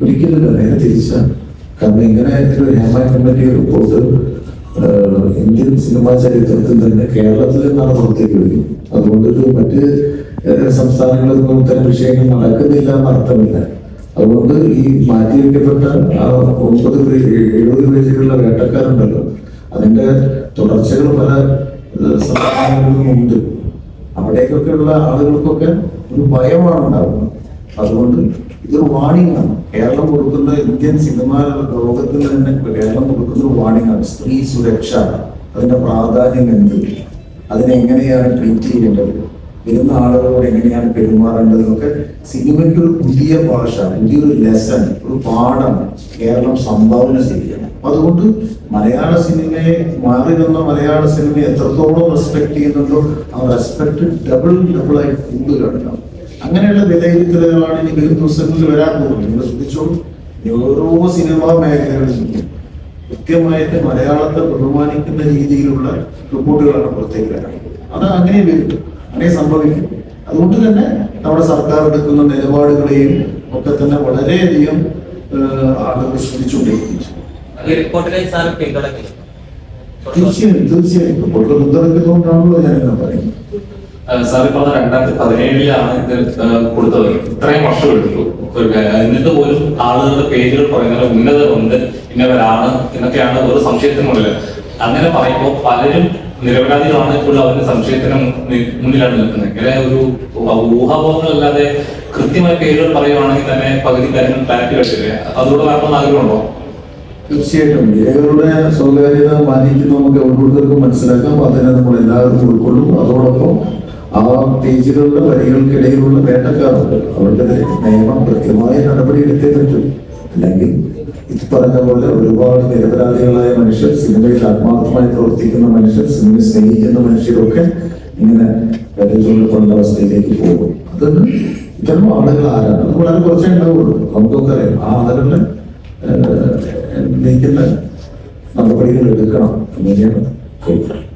ഒരിക്കലും നേരെ തിരിച്ചാണ് കാരണം ഇങ്ങനെ ഒരു Hema committee report Indian cinema ചരിത്രത്തിൽ തന്നെ കേരളത്തിൽ നിന്നാണ് പുറത്തേക്ക് വരുന്നത്. അതുകൊണ്ട് ഒരു മറ്റ് സംസ്ഥാനങ്ങളിൽ നിന്നും ഇത്തരം വിഷയങ്ങൾ നടക്കുന്നില്ല എന്നർത്ഥമില്ല അതുകൊണ്ട് ഈ മാറ്റിവെക്കപ്പെട്ട ഒമ്പത് എഴുപത് പേജുകളുടെ വേട്ടക്കാരുണ്ടല്ലോ. അതിന്റെ തുടർച്ചകൾ പല ഏഹ്, സംസ്ഥാനങ്ങളിലും ഉണ്ട്. അവിടേക്കൊക്കെയുള്ള ആളുകൾക്കൊക്കെ ഒരു ഭയമാണ് ഉണ്ടാകുന്നത് അതുകൊണ്ട് ഇതൊരു വാണിംഗ് ആണ്. കേരളം കൊടുക്കുന്ന ഇന്ത്യൻ സിനിമ ലോകത്തിൽ തന്നെ കേരളം കൊടുക്കുന്ന ഒരു വാണിംഗ് ആണ്. സ്ത്രീ സുരക്ഷ അതിന്റെ പ്രാധാന്യം എന്ത്? അതിനെങ്ങനെയാണ് ട്രീറ്റ് ചെയ്യേണ്ടത്? വരുന്ന ആളുകളോട് എങ്ങനെയാണ് പെരുമാറേണ്ടത്? എന്നൊക്കെ സിനിമയ്ക്ക് ഒരു പുതിയ ഭാഷ പുതിയൊരു ലെസൺ ഒരു പാഠം കേരളം സംഭാവന ചെയ്യണം. അതുകൊണ്ട് മലയാള സിനിമയെ മാറി വന്ന മലയാള സിനിമയെ എത്രത്തോളം റെസ്പെക്ട് ചെയ്യുന്നുണ്ടോ ആ റെസ്പെക്ട് ഡബിൾ ഡബിൾ ആയി കൂടുകയാണ് അങ്ങനെയുള്ള വിലയിരുത്തലുകളാണ് ഇനി വരും ദിവസങ്ങളിൽ വരാൻ പോകുന്നത്. നിങ്ങൾ ശ്രദ്ധിച്ചോ? ഓരോ സിനിമാ മേഖലകളിലും കൃത്യമായിട്ട് മലയാളത്തെ ബഹുമാനിക്കുന്ന രീതിയിലുള്ള റിപ്പോർട്ടുകളാണ് പുറത്തേക്ക് വരാൻ അത് അങ്ങനെ വരും. അങ്ങനെ സംഭവിക്കും. അതുകൊണ്ട് തന്നെ നമ്മുടെ സർക്കാർ എടുക്കുന്ന നിലപാടുകളെയും ഒക്കെ തന്നെ വളരെയധികം ആളുകൾ ശ്രദ്ധിച്ചുകൊണ്ടിരിക്കുന്നു തീർച്ചയായും തീർച്ചയായും. റിപ്പോർട്ടുകൾ പിന്തുണയ്ക്കുന്നതുകൊണ്ടാണല്ലോ ഞാനിങ്ങനെ പറയുന്നത്. സാർ ഇപ്പോൾ രണ്ടായിരത്തി പതിനേഴിലാണ് ഇത് കൊടുത്തത്. ഇത്രയും വർഷം എടുത്തു. എന്നിട്ട് പോലും ആളുകളുടെ പേരുകൾ പറയുന്നത് ഉന്നതരുണ്ട്. ഇന്നവരാണ് എന്നൊക്കെയാണ് ഒരു സംശയത്തിനുള്ളിൽ. അങ്ങനെ പറയുമ്പോൾ പലരും നിരപരാധികളാണ് ഇപ്പോഴും അവരുടെ സംശയത്തിന് മുന്നിലാണ് നിൽക്കുന്നത്. ഇങ്ങനെ ഒരു ഊഹാപോഹങ്ങളല്ലാതെ കൃത്യമായ പേരുകൾ പറയുകയാണെങ്കിൽ തന്നെ പകുതി കാര്യങ്ങൾ ക്ലാരിറ്റി കിട്ടില്ല അതുകൂടെ കാരണം ആഗ്രഹമുണ്ടോ? തീർച്ചയായിട്ടും. ഇരകളുടെ സ്വകാര്യത മാനിക്കുന്ന നമുക്ക് ഓരോരുത്തർക്കും മനസ്സിലാക്കാം. അതിനെ നമ്മൾ എല്ലാവർക്കും ഉൾക്കൊള്ളും. അതോടൊപ്പം ആ പേജുകളുടെ വരികൾക്കിടയിലുള്ള വേട്ടക്കാരുണ്ട് അവർക്കെതിരെ നിയമം കൃത്യമായ നടപടി എടുത്തേ പറ്റും. അല്ലെങ്കിൽ ഇത് പറഞ്ഞ പോലെ ഒരുപാട് നിരപരാധികളായ മനുഷ്യർ സിനിമയിൽ ആത്മാർത്ഥമായി പ്രവർത്തിക്കുന്ന മനുഷ്യർ സിനിമ സ്നേഹിക്കുന്ന മനുഷ്യരൊക്കെ ഇങ്ങനെ കരുതുകൊണ്ട അവസ്ഥയിലേക്ക് പോകും. അത് ഇത്തരം ആളുകൾ ആരാണ്? അത് വളരെ കുറച്ചേ ഉണ്ടാവുള്ളൂ. നമുക്കൊക്കെ അറിയാം. ആ ആളുകളുടെ ഏഹ്, നീക്കുന്ന നടപടികൾ എടുക്കണം. അങ്ങനെയാണ് കേൾക്കുന്നത്